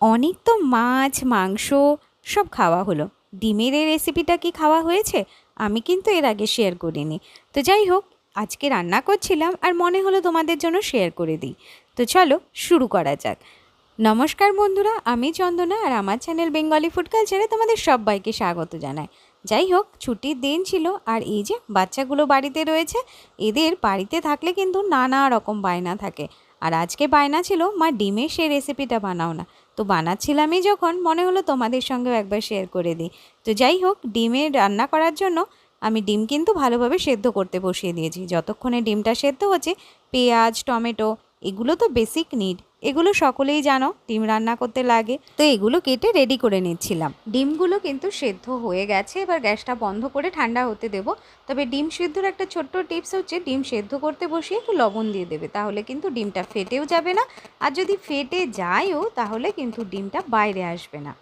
অনেক তো মাছ, মাংস সব খাওয়া হলো। ডিমের এই রেসিপিটা কি খাওয়া হয়েছে? আমি কিন্তু এর আগে শেয়ার করিনি। তো যাই হোক, আজকে রান্না করছিলাম আর মনে হলো তোমাদের জন্য শেয়ার করে দিই। তো চলো শুরু করা যাক। নমস্কার বন্ধুরা, আমি চন্দনা আর আমার চ্যানেল বেঙ্গলি ফুড কালচারে তোমাদের সবাইকে স্বাগত জানাই। যাই হোক, ছুটির দিন ছিল আর এই যে বাচ্চাগুলো বাড়িতে রয়েছে, এদের বাড়িতে থাকলে কিন্তু নানা রকম বায়না থাকে। আর আজকে বায়না ছিল, মা, ডিমের সেই রেসিপিটা বানাও না। তো বানাচ্ছিলামই যখন, মনে হলো তোমাদের সঙ্গেও একবার শেয়ার করে দিই। তো যাই হোক ডিমের রান্না করার জন্য আমি ডিম কিন্তু ভালোভাবে সেদ্ধ করতে বসিয়ে দিয়েছি। যতক্ষণে ডিমটা সেদ্ধ হচ্ছে, পেঁয়াজ, টমেটো এগুলো তো বেসিক নিড এগুলো সকলেই জানো, ডিম রান্না করতে লাগে। তো এগুলো কেটে রেডি করে নিচ্ছিলাম। ডিমগুলো কিন্তু সেদ্ধ হয়ে গেছে, এবার গ্যাসটা বন্ধ করে ঠান্ডা হতে দেবো। তবে ডিম সেদ্ধর একটা ছোট্ট টিপস হচ্ছে, ডিম সেদ্ধ করতে বসিয়ে একটু লবণ দিয়ে দেবে, তাহলে কিন্তু ডিমটা ফেটেও যাবে না। আর যদি ফেটে যায়ও, তাহলে কিন্তু ডিমটা বাইরে আসবে না।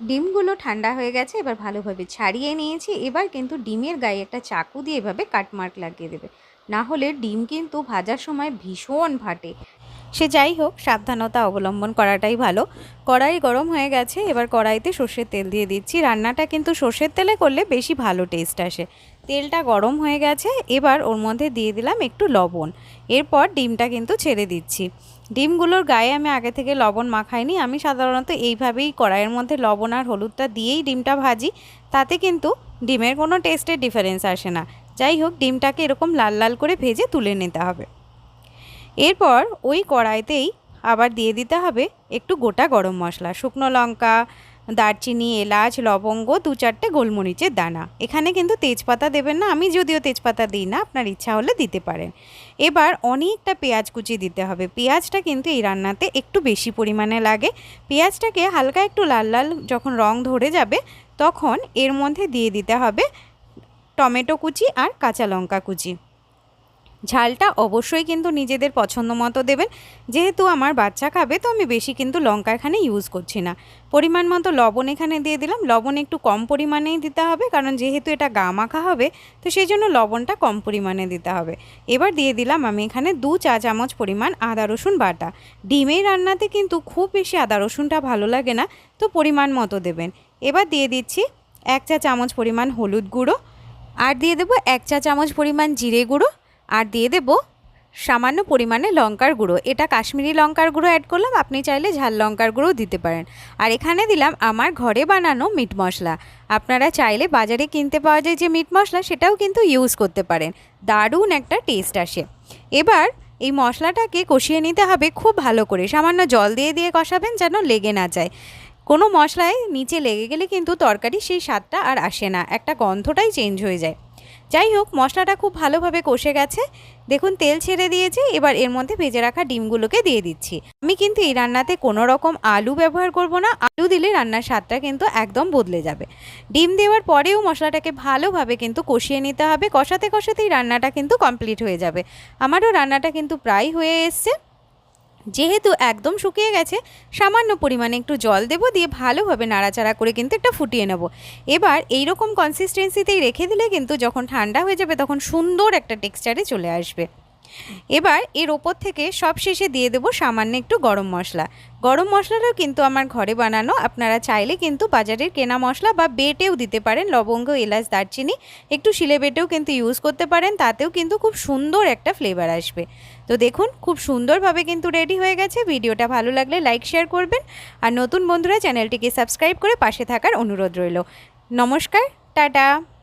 ডিমগুলো ঠান্ডা হয়ে গেছে, এবার ভালোভাবে ছাড়িয়ে নিয়েছি। এবার কিন্তু ডিমের গায়ে একটা চাকু দিয়ে এভাবে কাটমার্ক লাগিয়ে দেবে। না হলে ডিম কিন্তু ভাজার সময় ভীষণ ফাটে। সে যাই হোক, সাবধানতা অবলম্বন করাটাই ভালো। কড়াই গরম হয়ে গেছে, এবার কড়াইতে সর্ষের তেল দিয়ে দিচ্ছি। রান্নাটা কিন্তু সর্ষের তেলে করলে বেশি ভালো টেস্ট আসে। তেলটা গরম হয়ে গেছে, এবার ওর মধ্যে দিয়ে দিলাম একটু লবণ। এরপর ডিমটা কিন্তু ছেড়ে দিচ্ছি। ডিমগুলোর গায়ে আমি আগে থেকে লবণ মাখাইনি। আমি সাধারণত এইভাবেই কড়াইয়ের মধ্যে লবণ আর হলুদটা দিয়েই ডিমটা ভাজি। তাতে কিন্তু ডিমের কোনো টেস্টের ডিফারেন্স আসে না। যাই হোক, ডিমটাকে এরকম লাল লাল করে ভেজে তুলে নিতে হবে। এরপর ওই কড়াইতেই আবার দিয়ে দিতে হবে একটু গোটা গরম মশলা, শুকনো লঙ্কা, দারচিনি, এলাচ, লবঙ্গ, দু চারটে গোলমরিচের দানা। এখানে কিন্তু তেজপাতা দেবেন না, আমি যদিও তেজপাতা দিই না, আপনার ইচ্ছা হলে দিতে পারেন। এবার অনেকটা পেঁয়াজ কুচি দিতে হবে। পেঁয়াজটা কিন্তু এই রান্নাতে একটু বেশি পরিমাণে লাগে। পেঁয়াজটাকে হালকা একটু লাল লাল যখন রং ধরে যাবে, তখন এর মধ্যে দিয়ে দিতে হবে টমেটো কুচি আর কাঁচা লঙ্কা কুচি। ঝালটা অবশ্যই কিন্তু নিজেদের পছন্দ মতো দেবেন। যেহেতু আমার বাচ্চা খাবে, তো আমি বেশি কিন্তু লঙ্কা এখানে ইউজ করছি না। পরিমাণ মতো লবণ এখানে দিয়ে দিলাম। লবণ একটু কম পরিমাণেই দিতে হবে, কারণ যেহেতু এটা গা মাখা হবে, তো সেই জন্য লবণটা কম পরিমাণে দিতে হবে। এবার দিয়ে দিলাম আমি এখানে দু চা চামচ পরিমাণ আদা রসুন বাটা। ডিমের রান্নাতে কিন্তু খুব বেশি আদা রসুনটা ভালো লাগে না, তো পরিমাণ মতো দেবেন। এবার দিয়ে দিচ্ছি এক চা চামচ পরিমাণ হলুদ গুঁড়ো। আর দিয়ে দেবো এক চা চামচ পরিমাণ জিরে গুঁড়ো, আর দিয়ে দেব সামান্য পরিমাণে লঙ্কার গুঁড়ো। এটা কাশ্মীরি লঙ্কার গুঁড়ো অ্যাড করলাম, আপনি চাইলে ঝাল লঙ্কার গুঁড়ো দিতে পারেন। আর এখানে দিলাম আমার ঘরে বানানো মিট মশলা। আপনারা চাইলে বাজারে কিনতে পাওয়া যায় যে মিট মশলা, সেটাও কিন্তু ইউজ করতে পারেন। দারুণ একটা টেস্ট আসে। এবার এই মশলাটাকে কষিয়ে নিতে হবে খুব ভালো করে। সামান্য জল দিয়ে দিয়ে কষাবেন যেন লেগে না যায়। কোনো মশলায় নিচে লেগে গেলে কিন্তু তরকারি সেই স্বাদটা আর আসে না, একটা গন্ধটাই চেঞ্জ হয়ে যায়। যাই হোক, মশলাটা খুব ভালোভাবে কষে গেছে। দেখুন, তেল ছেড়ে দিয়েছে, এবার এর মধ্যে ভেজে রাখা ডিমগুলোকে দিয়ে দিচ্ছি। আমি কিন্তু এই রান্নাতে কোনো রকম আলু ব্যবহার করব না, আলু দিলে রান্নার স্বাদটা কিন্তু একদম বদলে যাবে। ডিম দেওয়ার পরেও মশলাটাকে ভালোভাবে কিন্তু কষিয়ে নিতে হবে, কষাতে কষাতেই রান্নাটা কিন্তু কমপ্লিট হয়ে যাবে। আমারও রান্নাটা কিন্তু প্রায় হয়ে এসছে। যেহেতু একদম শুকিয়ে গেছে, সামান্য পরিমাণে একটু জল দেবো দিয়ে ভালোভাবে নাড়াচাড়া করে কিন্তু একটা ফুটিয়ে নেব। এবার এই রকম কনসিস্টেন্সিতেই রেখে দিলে কিন্তু যখন ঠান্ডা হয়ে যাবে তখন সুন্দর একটা টেক্সচারে চলে আসবে। এবার এর ওপর থেকে সব শেষে দিয়ে দেবো সামান্য একটু গরম মশলা। গরম মশলাটাও কিন্তু আমার ঘরে বানানো। আপনারা চাইলে কিন্তু বাজারের কেনা মশলা বা বেটেও দিতে পারেন। লবঙ্গ, এলাচ, দারচিনি, একটু শিলে বেটেও কিন্তু ইউজ করতে পারেন। তাতেও কিন্তু খুব সুন্দর একটা ফ্লেভার আসবে। তো দেখুন, খুব সুন্দরভাবে কিন্তু রেডি হয়ে গেছে। ভিডিওটা ভালো লাগলে লাইক শেয়ার করবেন। আর নতুন বন্ধুরা চ্যানেলটিকে সাবস্ক্রাইব করে পাশে থাকার অনুরোধ রইল। নমস্কার, টাটা!